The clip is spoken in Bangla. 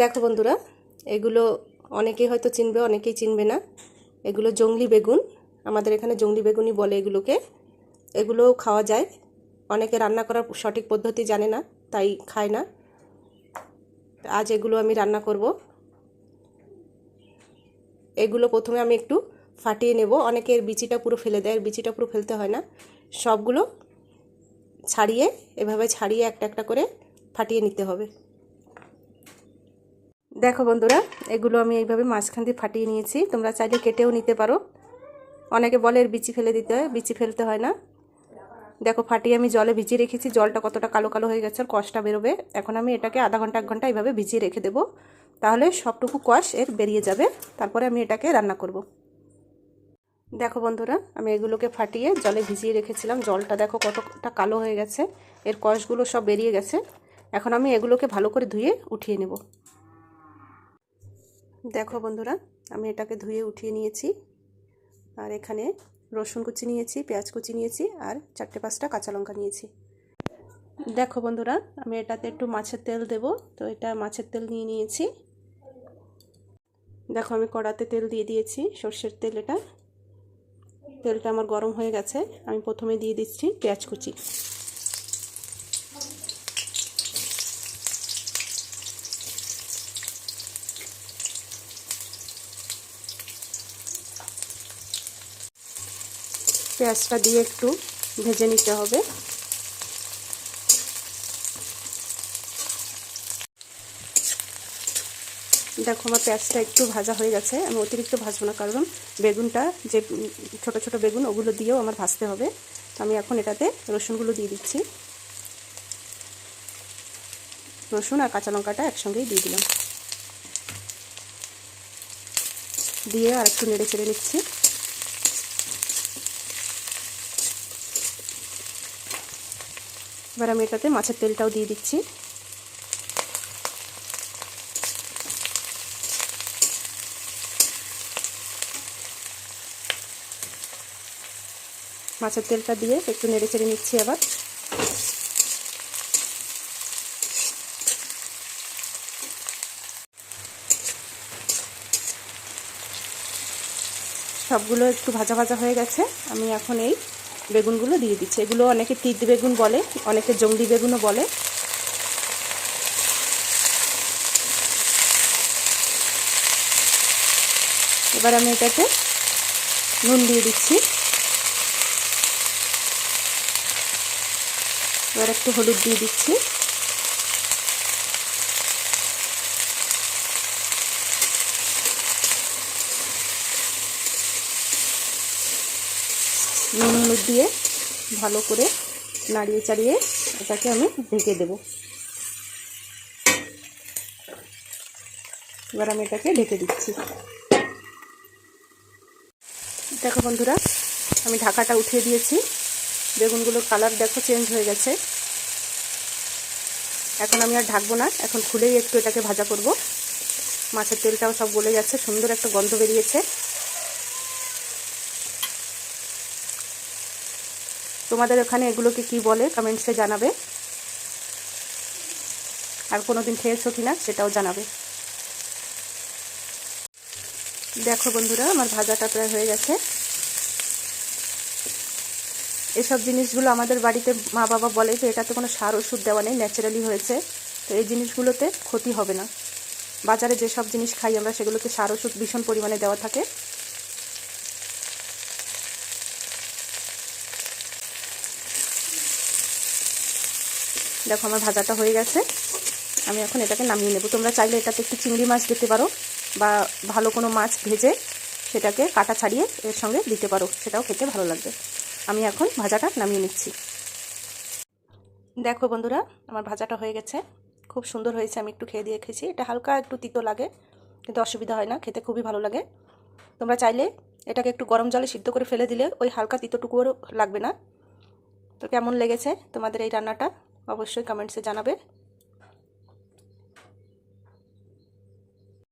দেখো বন্ধুরা, এগুলো অনেকেই হয়তো চিনবে, অনেকেই চিনবে না। এগুলো জংলি বেগুন। আমাদের এখানে জংলি বেগুনই বলে এগুলোকে। এগুলোও খাওয়া যায়। অনেকে রান্না করার সঠিক পদ্ধতি জানে না, তাই খায় না। আজ এগুলো আমি রান্না করব। এগুলো প্রথমে আমি একটু ফাটিয়ে নেব। অনেকের বিচিটা পুরো ফেলে দেয় বিচিটা পুরো ফেলতে হয় না। সবগুলো ছাড়িয়ে, এভাবে ছাড়িয়ে একটা একটা করে ফাটিয়ে নিতে হবে। দেখো বন্ধুরা, এগুলো আমি এইভাবে মাঝখান দিয়ে ফাটিয়ে নিয়েছি। তোমরা চাইলে কেটেও নিতে পারো। অনেকে বলে এর বিচি ফেলে দিতে হয়, বিচি ফেলতে হয় না। দেখো, ফাটিয়ে আমি জলে ভিজিয়ে রেখেছি, জলটা কতটা কালো কালো হয়ে গেছে আর কষটা বেরোবে। এখন আমি এটাকে আধা ঘণ্টা, এক ঘণ্টা এইভাবে ভিজিয়ে রেখে দেবো। তাহলে সবটুকু কষ এর বেরিয়ে যাবে। তারপরে আমি এটাকে রান্না করব। দেখো বন্ধুরা, আমি এগুলোকে ফাটিয়ে জলে ভিজিয়ে রেখেছিলাম। জলটা দেখো কতটা কালো হয়ে গেছে। এর কষগুলো সব বেরিয়ে গেছে। এখন আমি এগুলোকে ভালো করে ধুয়ে উঠিয়ে নেব। দেখো বন্ধুরা, আমি এটাকে ধুয়ে উঠিয়ে নিয়েছি। আর এখানে রসুন কুচি নিয়েছি, পেঁয়াজ কুচি নিয়েছি আর চারটে পাঁচটা কাঁচা লঙ্কা নিয়েছি। দেখো বন্ধুরা, আমি এটাতে একটু মাছের তেল দেব, তো এটা মাছের তেল নিয়ে নিয়েছি। দেখো আমি কড়াতে তেল দিয়ে দিয়েছি, সর্ষের তেল এটা। তেলটা আমার গরম হয়ে গেছে, আমি প্রথমে দিয়ে দিচ্ছি পেঁয়াজ কুচি। পেঁয়াজটা দিয়ে একটু ভেজে নিতে হবে। দেখো আমার পেঁয়াজটা একটু ভাজা হয়ে গেছে, আমি অতিরিক্ত ভাজবো না, কারণ বেগুনটা যে ছোট ছোট বেগুন, ওগুলো দিয়েও আমার ভাজতে হবে। তো আমি এখন এটাতে রসুনগুলো দিয়ে দিচ্ছি। রসুন আর কাঁচা লঙ্কাটা একসঙ্গেই দিয়ে দিলাম। দিয়ে আর একটু নেড়ে চেড়ে নিচ্ছি। এবার আমি এটাতে মাছের তেলটাও দিয়ে দিচ্ছি। মাছের তেলটা দিয়ে একটু নেড়ে চেড়ে নিচ্ছি আবার। সবগুলো একটু ভাজা ভাজা হয়ে গেছে। আমি এখন এই বেগুনগুলো দিয়ে দিচ্ছি। এগুলো অনেকে তিত বেগুন বলে, অনেকে জঙ্গলি বেগুনও বলে। এবার আমি এটাকে নুন দিয়ে দিচ্ছি। এবার একটু হলুদ দিয়ে দিচ্ছি। নুন, হলুদ দিয়ে ভালো করে নাড়িয়ে চাড়িয়ে এটাকে আমি ঢেকে দেব। এবার আমি এটাকে ঢেকে দিচ্ছি। দেখো বন্ধুরা, আমি ঢাকাটা উঠিয়ে দিয়েছি। বেগুনগুলোর কালার দেখো চেঞ্জ হয়ে গেছে। এখন আমি আর ঢাকবো না, এখন খুলেই একটু এটাকে ভাজা করব। মাছের তেলটাও সব গলে যাচ্ছে, সুন্দর একটা গন্ধ বেরিয়েছে। তোমাদের ওখানে এগুলোকে কি বলে? কমেন্টসে জানাবে। আর কোনো দিন খেয়েছো কি না, সেটাও জানাবে। দেখো বন্ধুরা, আমার ভাজাটা প্রায় হয়ে গেছে। এসব জিনিসগুলো আমাদের বাড়িতে মা বাবা বলে যে, এটাতে কোনো সার ওষুধ দেওয়া নেই, ন্যাচারালি হয়েছে। তো এই জিনিসগুলোতে ক্ষতি হবে না। বাজারে যেসব জিনিস খাই আমরা, সেগুলোতে সার ওষুধ ভীষণ পরিমাণে দেওয়া থাকে। দেখো আমার ভাজাটা হয়ে গেছে। আমি এখন এটাকে নামিয়ে নেব। তোমরা চাইলে এটাতে একটু চিংড়ি মাছ দিতে পারো বা ভালো কোনো মাছ ভেজে সেটাকে কাটা ছাড়িয়ে এর সঙ্গে দিতে পারো। সেটাও খেতে ভালো লাগবে। আমি এখন ভাজাটা নামিয়ে নিচ্ছি। দেখো বন্ধুরা, আমার ভাজাটা হয়ে গেছে। খুব সুন্দর হয়েছে, আমি একটু খেয়ে দিয়ে খেয়েছি। এটা হালকা একটু তিতো লাগে, কিন্তু অসুবিধা হয় না, খেতে খুবই ভালো লাগে। তোমরা চাইলে এটাকে একটু গরম জলে সিদ্ধ করে ফেলে দিলে ওই হালকা তিতোটুকুও লাগবে না। তো কেমন লেগেছে তোমাদের এই রান্নাটা? অবশ্যই কমেন্টসে জানাবে